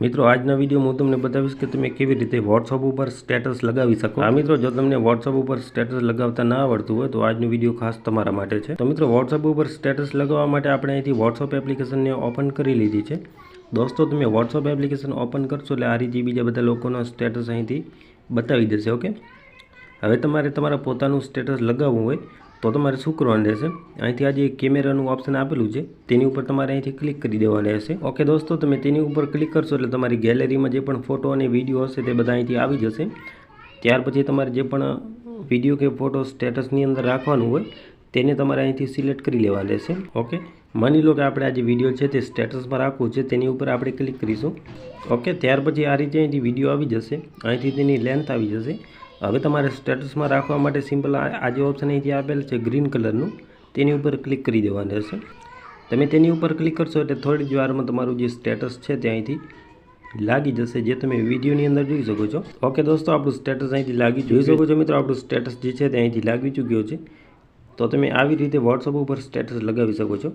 મિત્રો, આજના વીડિયો હું તમને બતાવીશ કે તમે કેવી રીતે વોટ્સઅપ ઉપર સ્ટેટસ લગાવી શકો. આ મિત્રો, જો તમને વોટ્સઅપ ઉપર સ્ટેટસ લગાવતા ના આવડતું હોય, તો આજનો વીડિયો ખાસ તમારા માટે છે. તો મિત્રો વોટ્સઅપ ઉપર સ્ટેટસ લગાવવા માટે આપણે અહીંથી વોટ્સઅપ એપ્લિકેશનને ઓપન કરી લીધી છે. દોસ્તો, તમે વોટ્સઅપ એપ્લિકેશન ઓપન કરશો એટલે આ રીતે બીજા બધા લોકોનો સ્ટેટસ અહીંથી બતાવી દેશે ઓકે હવે તમારે તમારા પોતાનું સ્ટેટસ લગાવવું હોય તો તમારે શું કરવાનું રહેશે? અહીંથી આ જે કેમેરાનું ઓપ્શન આપેલું છે, તેની ઉપર તમારે અહીંથી ક્લિક કરી દેવાનું રહેશે. ઓકે દોસ્તો, તમે તેની ઉપર ક્લિક કરશો એટલે તમારી ગેલેરીમાં જે પણ ફોટો અને વીડિયો હશે તે બધા અહીંથી આવી જશે. ત્યાર પછી તમારે જે પણ વીડિયો કે ફોટો સ્ટેટસની અંદર રાખવાનું હોય, તેને તમારે અહીંથી સિલેક્ટ કરી લેવાનું રહેશે. ઓકે માની લો કે આપણે આ જે વીડિયો છે તે સ્ટેટસમાં રાખવું છે, તેની ઉપર આપણે ક્લિક કરીશું. ઓકે ત્યાર પછી આ રીતે અહીંથી વીડિયો આવી જશે. અહીંથી તેની લેન્થ આવી જશે. હવે તમારે સ્ટેટસમાં રાખવા માટે સિમ્પલ આ જે ઓપ્શન અહીંથી આપેલ છે ગ્રીન કલરનું, તેની ઉપર ક્લિક કરી દેવાનું રહેશે. તમે તેની ઉપર ક્લિક કરશો એટલે થોડી જ વારમાં તમારું જે સ્ટેટસ છે તે અહીંથી લાગી જશે, જે તમે વિડીયોની અંદર જોઈ શકો છો. ઓકે દોસ્તો, આપણું સ્ટેટસ અહીંથી લાગી જોઈ શકો છો મિત્રો, આપણું સ્ટેટસ જે છે તે અહીંથી લાગી ચૂક્યો છે. તો તમે આવી રીતે વોટ્સઅપ ઉપર સ્ટેટસ લગાવી શકો છો.